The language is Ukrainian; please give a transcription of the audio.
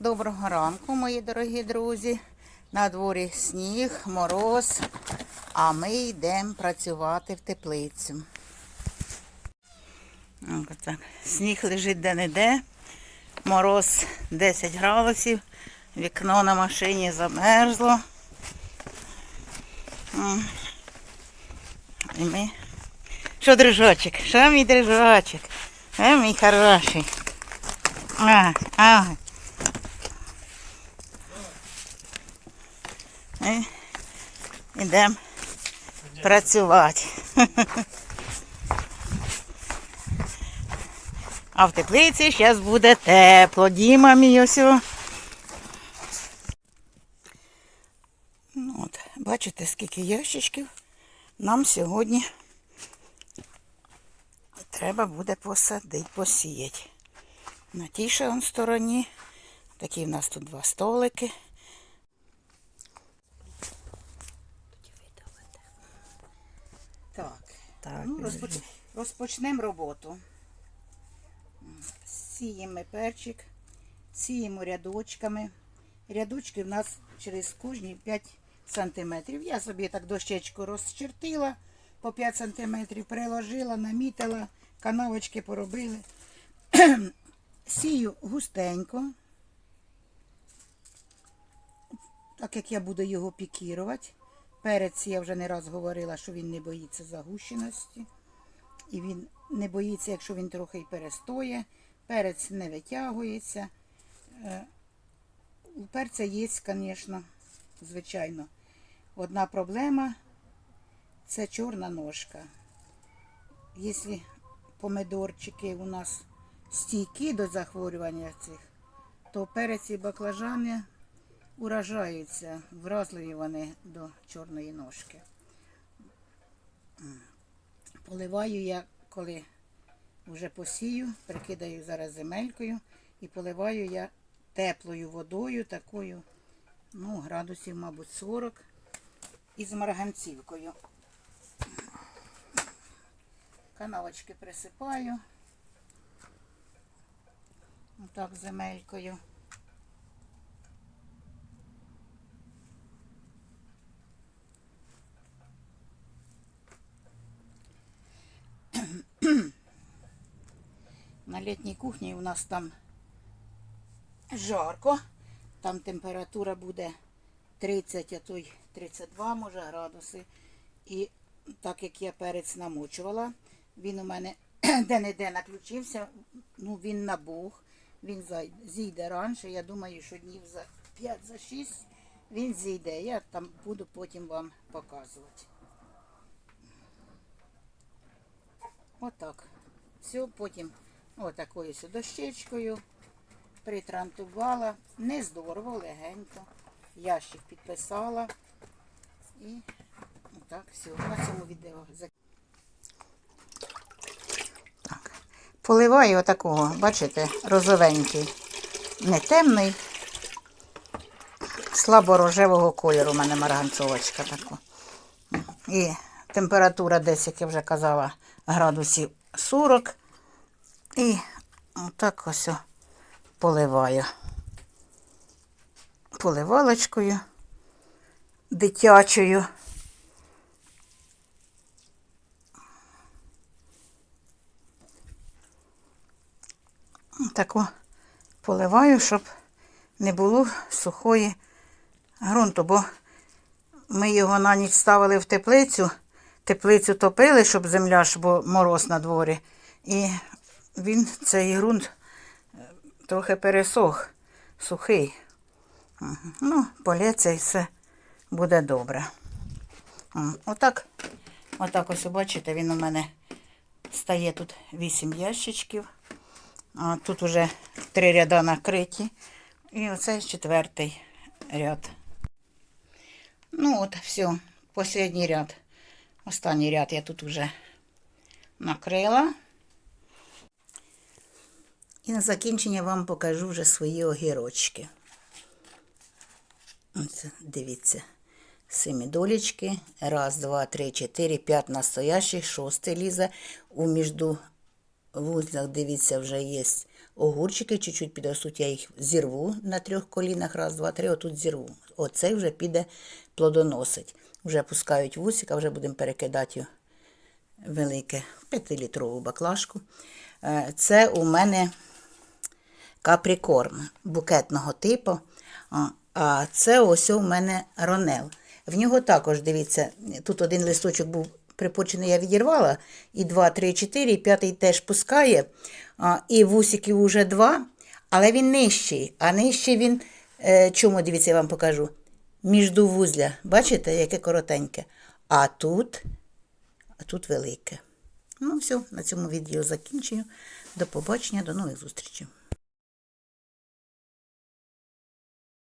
Доброго ранку, мої дорогі друзі. На дворі сніг, мороз, а ми йдемо працювати в теплицю. Так. Сніг лежить де-не-де, мороз 10 градусів, вікно на машині замерзло. І ми. Що, дружочок? Що мій дружочок? Е, мій хороший. А, а. Е, Ідемо працювати. А в теплиці зараз буде тепло. Діма мій ось. Ну, от, бачите, скільки ящичків нам сьогодні треба буде посадити, посіяти. На тій ще стороні. Такі в нас тут два столики. Так, Так, ну, розпоч... розпочнемо роботу. Сіємо перчик, сіємо рядочками. Рядочки в нас через кожні 5 сантиметрів. Я собі так дощечку розчертила по 5 сантиметрів, приложила, намітила, канавочки поробили. Сію густенько, так як я буду його пікірувати. Перець я вже не раз говорила, що він не боїться загущеності. І він не боїться, якщо він трохи й перестоє. Перець не витягується. Е, У перця є, звісно, звичайно. Одна проблема це чорна ножка. Якщо помидорчики у нас стійкі до захворювання цих, то перець і баклажани уражаються, вразливі вони до чорної ножки. Поливаю я, коли вже посію, прикидаю зараз земелькою і поливаю я теплою водою, такою, ну, градусів, мабуть, 40 із марганцівкою. Канавочки присипаю. Отак земелькою. На літній кухні у нас там жарко. Там температура буде 30, а то й 32 може градуси. І так як я перець намочувала, він у мене де-не-де наключився, ну він набух, він зійде раніше. Я думаю, що днів за 5 за 6 він зійде. Я там буду потім вам показувати. Отак. Все, потім отакою дощечкою притрантувала. Не здорово, легенько. Ящик підписала. І отак, все. На цьому відео Так. Поливаю отакого, бачите, розовенький. Не темний. Слабо кольору у мене марганцовочка така. І температура десь, як я вже казала, градусів 40. І отак ось поливаю. Поливалочкою дитячою. Таку поливаю, щоб не було сухої ґрунту, бо ми його на ніч ставили в теплицю, теплицю топили, щоб земля ж, бо мороз на дворі. І він, цей ґрунт, е, трохи пересох, сухий. Ну, полється і все буде добре. Отак, отак ось бачите, він у мене стає тут 8 ящичків. А тут уже три ряда накриті. І оце четвертий ряд. Ну от, все, останній ряд. Останній ряд я тут вже накрила. І на закінчення вам покажу вже свої огірочки. Ось, дивіться, семидолечки. Раз, два, три, чотири, п'ять настоящих, шостий лізе. У міжду вузлах, дивіться, вже є огурчики чуть-чуть підростуть, я їх зірву на трьох колінах, раз, два, три, отут зірву. Оцей вже піде плодоносить. Вже пускають вусика, вже будемо перекидати велике, 5-літрову баклажку. Е, Це у мене каприкорн букетного типу. А, це ось у мене ронел. В нього також, дивіться, тут один листочок був припочений, я відірвала, і 2, 3, 4, і п'ятий теж пускає. І вусиків уже два, але він нижчий. А нижчий він, е, чому, дивіться, я вам покажу. Міждувузля. Бачите, яке коротеньке. А тут, а тут велике. Ну, все, на цьому відео закінчую. До побачення, до нових зустрічей.